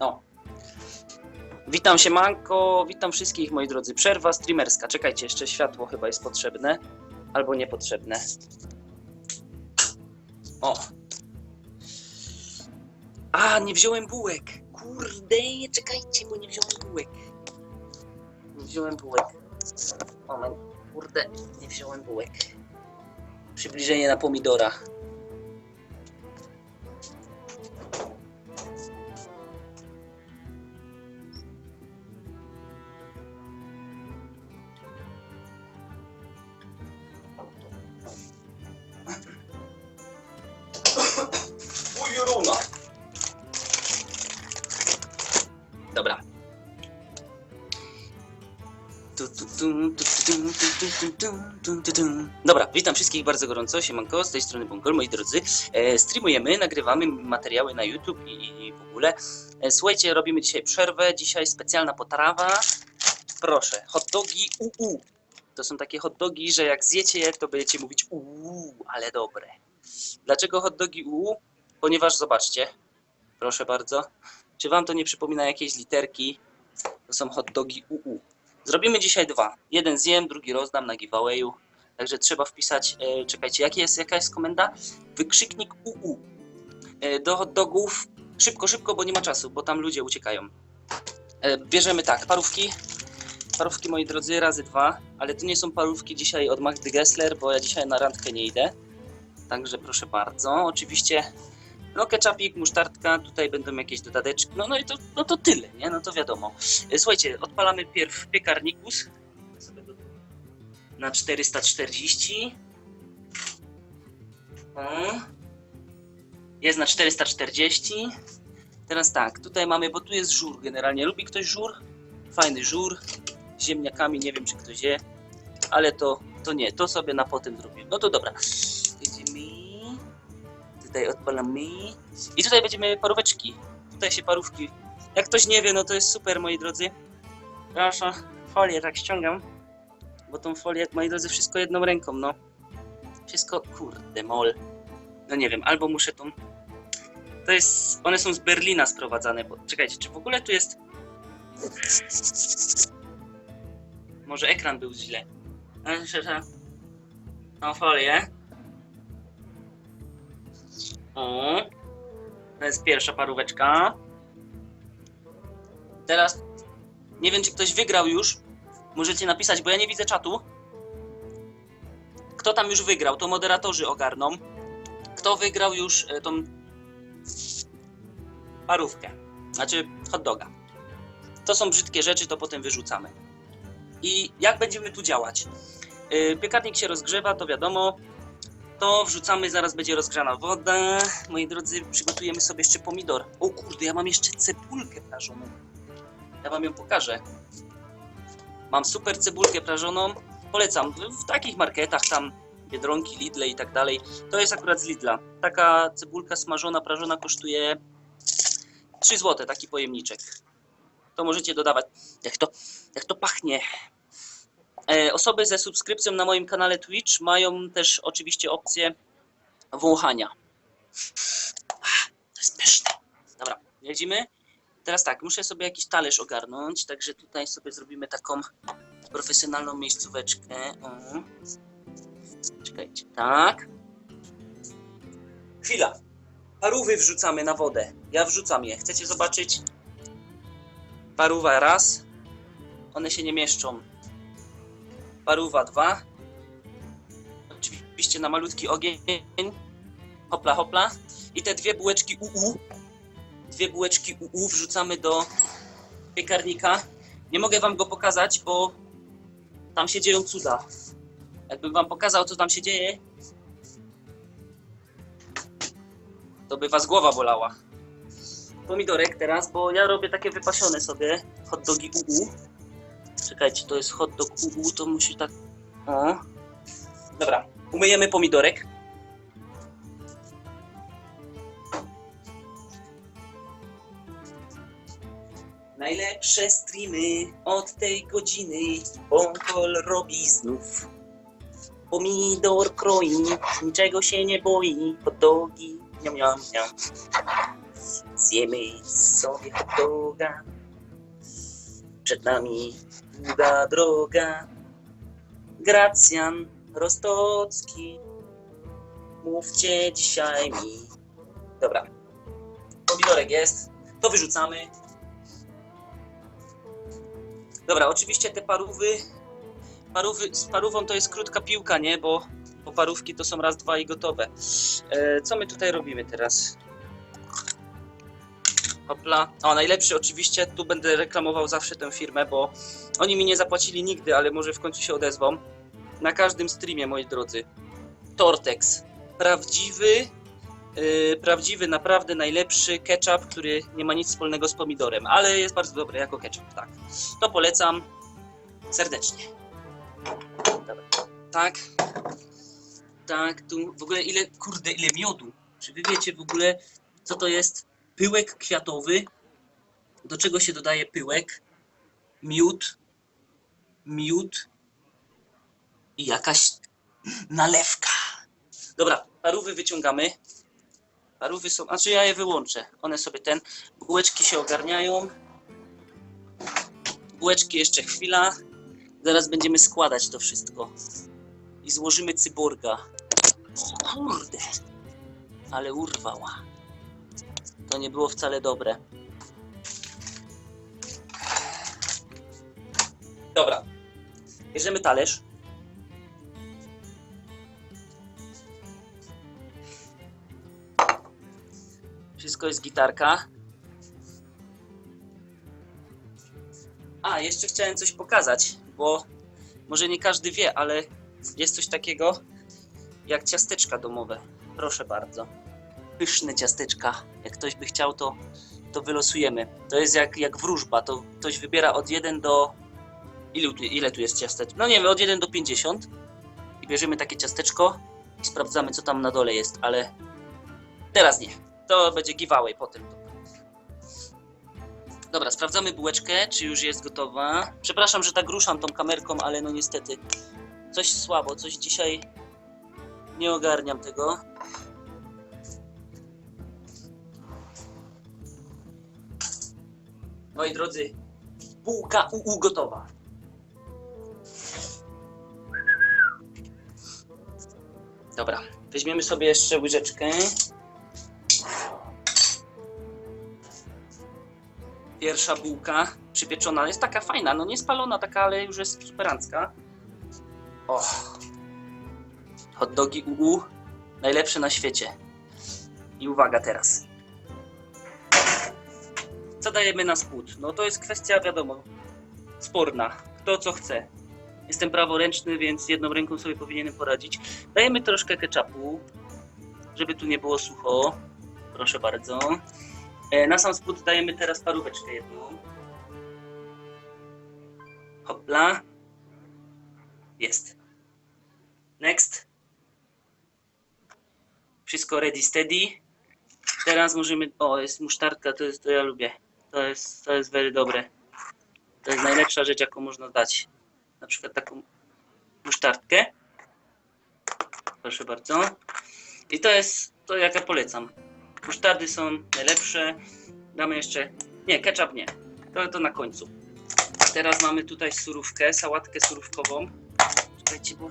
O. Witam się, Manko. Witam wszystkich, moi drodzy. Przerwa streamerska. Czekajcie, jeszcze światło chyba jest potrzebne. Albo niepotrzebne. O. A, nie wziąłem bułek. Kurde, czekajcie, bo nie wziąłem bułek. Nie wziąłem bułek. Moment. Kurde, nie wziąłem bułek. Przybliżenie na pomidora. pioruna. Dobra. Dobra, witam wszystkich bardzo gorąco, siemanko, z tej strony Bąkol, moi drodzy. Streamujemy, nagrywamy materiały na YouTube i, w ogóle. Słuchajcie, robimy dzisiaj przerwę, dzisiaj specjalna potrawa. Proszę, hot dogi UU. To są takie hot dogi, że jak zjecie je, to będziecie mówić UU, ale dobre. Dlaczego hot dogi UU? Ponieważ zobaczcie, proszę bardzo, czy wam to nie przypomina jakiejś literki? To są hot dogi UU. Zrobimy dzisiaj dwa. Jeden zjem, drugi rozdam na giveawayu. Także trzeba wpisać, e, czekajcie, jaki jest, jaka jest komenda? Wykrzyknik UU. E, do hot dogów szybko, szybko, bo nie ma czasu, bo tam ludzie uciekają. E, bierzemy tak, parówki. Parówki, moi drodzy, razy dwa, ale to nie są parówki dzisiaj od Magdy Gessler, bo ja dzisiaj na randkę nie idę. Także proszę bardzo. Oczywiście no ketchupik, musztardka, tutaj będą jakieś dodateczki. No, no i to, no to tyle, nie? No to wiadomo. E, Słuchajcie, odpalamy pierw piekarnikus na 440. O. Jest na 440. Teraz tak, tutaj mamy, bo tu jest żur generalnie. Lubi ktoś żur? Fajny żur. Z ziemniakami, nie wiem czy ktoś je, ale to, to nie, to sobie na potem zrobimy. No to dobra. Tutaj odpalamy. I tutaj będziemy paróweczki. Tutaj się parówki. Jak ktoś nie wie, no to jest super, moi drodzy. Proszę, folię tak ściągam. Bo tą folię, moi drodzy, wszystko jedną ręką, no. Wszystko, kurde, mol. No nie wiem, albo muszę tą... To jest... One są z Berlina sprowadzane, bo... Czekajcie, czy w ogóle tu jest... Może ekran był źle. Tą folię. To jest pierwsza paróweczka. Teraz nie wiem, czy ktoś wygrał już. Możecie napisać, bo ja nie widzę czatu. Kto tam już wygrał, to moderatorzy ogarną. Kto wygrał już e, tą parówkę, znaczy hot doga. To są brzydkie rzeczy, to potem wyrzucamy. I jak będziemy tu działać? Yy, Piekarnik się rozgrzewa, to wiadomo to wrzucamy, zaraz będzie rozgrzana woda. Moi drodzy, przygotujemy sobie jeszcze pomidor. O kurde, ja mam jeszcze cebulkę prażoną. Ja wam ją pokażę. Mam super cebulkę prażoną. Polecam. W- takich marketach tam Biedronki, Lidle i tak dalej. To jest akurat z Lidla. Taka cebulka smażona, prażona kosztuje 3 zł, taki pojemniczek. To możecie dodawać. Jak to, jak to pachnie. E, Osoby ze subskrypcją na moim kanale Twitch mają też oczywiście opcję wąchania. To jest pyszne. Dobra, jedziemy. Teraz tak, muszę sobie jakiś talerz ogarnąć, także tutaj sobie zrobimy taką profesjonalną miejscóweczkę. O. Czekajcie, tak. Chwila. Parówy wrzucamy na wodę. Ja wrzucam je. Chcecie zobaczyć? Parówa raz. One się nie mieszczą paruwa 2. Oczywiście na malutki ogień. Hopla, hopla. I te dwie bułeczki UU. Dwie bułeczki UU wrzucamy do piekarnika. Nie mogę wam go pokazać, bo tam się dzieją cuda. Jakbym wam pokazał, co tam się dzieje, to by was głowa bolała. Pomidorek teraz, bo ja robię takie wypasione sobie hot dogi UU. Czekajcie, to jest hot dog UU, to musi tak... O. Dobra, umyjemy pomidorek. Najlepsze streamy od tej godziny Bąkol robi znów. Pomidor kroi, niczego się nie boi. Hot dogi, miam, miam, miam. Zjemy sobie hot doga. Przed nami długa droga. Gracjan Rostocki. Mówcie dzisiaj mi. Dobra. Pomidorek jest. To wyrzucamy. Dobra, oczywiście te parówy. Parówy, z parówą to jest krótka piłka, nie? Bo, bo parówki to są raz, dwa i gotowe. E, co my tutaj robimy teraz? Hopla. O, najlepszy oczywiście, tu będę reklamował zawsze tę firmę, bo oni mi nie zapłacili nigdy, ale może w końcu się odezwą. Na każdym streamie, moi drodzy. Tortex. Prawdziwy, yy, prawdziwy, naprawdę najlepszy ketchup, który nie ma nic wspólnego z pomidorem, ale jest bardzo dobry jako ketchup, tak. To polecam serdecznie. Dobra. Tak. Tak, tu w ogóle ile, kurde, ile miodu. Czy wy wiecie w ogóle, co to jest pyłek kwiatowy? Do czego się dodaje pyłek? Miód. Miód. I jakaś nalewka. Dobra, parówy wyciągamy. Parówy są, znaczy ja je wyłączę. One sobie ten, bułeczki się ogarniają. Bułeczki jeszcze chwila. Zaraz będziemy składać to wszystko. I złożymy cyborga. Kurde. Ale urwała. To nie było wcale dobre. Dobra. Bierzemy talerz. Wszystko jest gitarka. A, jeszcze chciałem coś pokazać, bo może nie każdy wie, ale jest coś takiego jak ciasteczka domowe. Proszę bardzo. Pyszne ciasteczka. Jak ktoś by chciał, to, to wylosujemy. To jest jak, jak wróżba. To ktoś wybiera od 1 do. Tu- ile tu jest ciasteczek? No nie wiem, od 1 do 50. I bierzemy takie ciasteczko i sprawdzamy, co tam na dole jest, ale teraz nie. To będzie giveaway potem. Dobra, sprawdzamy bułeczkę, czy już jest gotowa. Przepraszam, że tak ruszam tą kamerką, ale no niestety coś słabo, coś dzisiaj nie ogarniam tego. Moi drodzy, bułka UU gotowa. Dobra, weźmiemy sobie jeszcze łyżeczkę. Pierwsza bułka przypieczona jest taka fajna, no nie spalona taka, ale już jest superancka. O. Hot dogi UU najlepsze na świecie. I uwaga teraz. Co dajemy na spód? No to jest kwestia, wiadomo, sporna. Kto co chce. Jestem praworęczny, więc jedną ręką sobie powinienem poradzić. Dajemy troszkę ketchupu, żeby tu nie było sucho. Proszę bardzo. E, Na sam spód dajemy teraz paróweczkę jedną. Hopla. Jest. Next. Wszystko ready, steady. Teraz możemy... O, jest musztardka, to jest to ja lubię. To jest, to jest very dobre. To jest najlepsza rzecz, jaką można dać. Na przykład taką musztardkę. Proszę bardzo. I to jest to, jak ja polecam. Musztardy są najlepsze. Damy jeszcze. Nie, ketchup nie. To, to na końcu. Teraz mamy tutaj surówkę, sałatkę surówkową. Czekajcie, bo.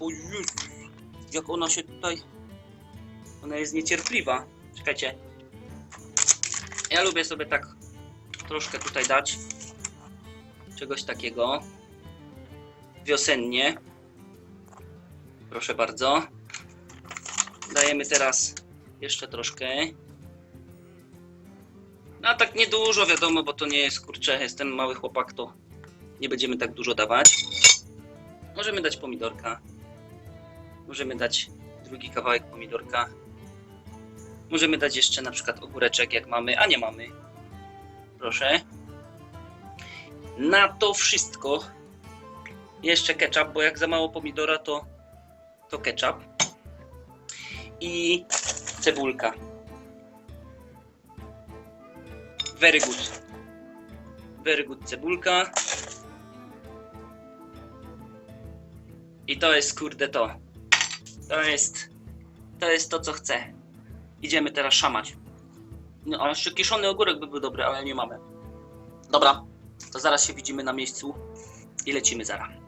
O Jezus, jak ona się tutaj. Ona jest niecierpliwa. Czekajcie. Ja lubię sobie tak troszkę tutaj dać czegoś takiego. Wiosennie. Proszę bardzo. Dajemy teraz jeszcze troszkę. No a tak niedużo wiadomo, bo to nie jest kurczę, jestem mały chłopak, to nie będziemy tak dużo dawać. Możemy dać pomidorka. Możemy dać drugi kawałek pomidorka. Możemy dać jeszcze na przykład ogóreczek, jak mamy, a nie mamy. Proszę. Na to wszystko jeszcze ketchup, bo jak za mało pomidora, to, to ketchup. I cebulka. Very good. Very good cebulka. I to jest kurde to. To jest to jest to co chcę. Idziemy teraz szamać. No, a jeszcze kiszony ogórek by był dobry, ale nie mamy. Dobra, to zaraz się widzimy na miejscu i lecimy zaraz.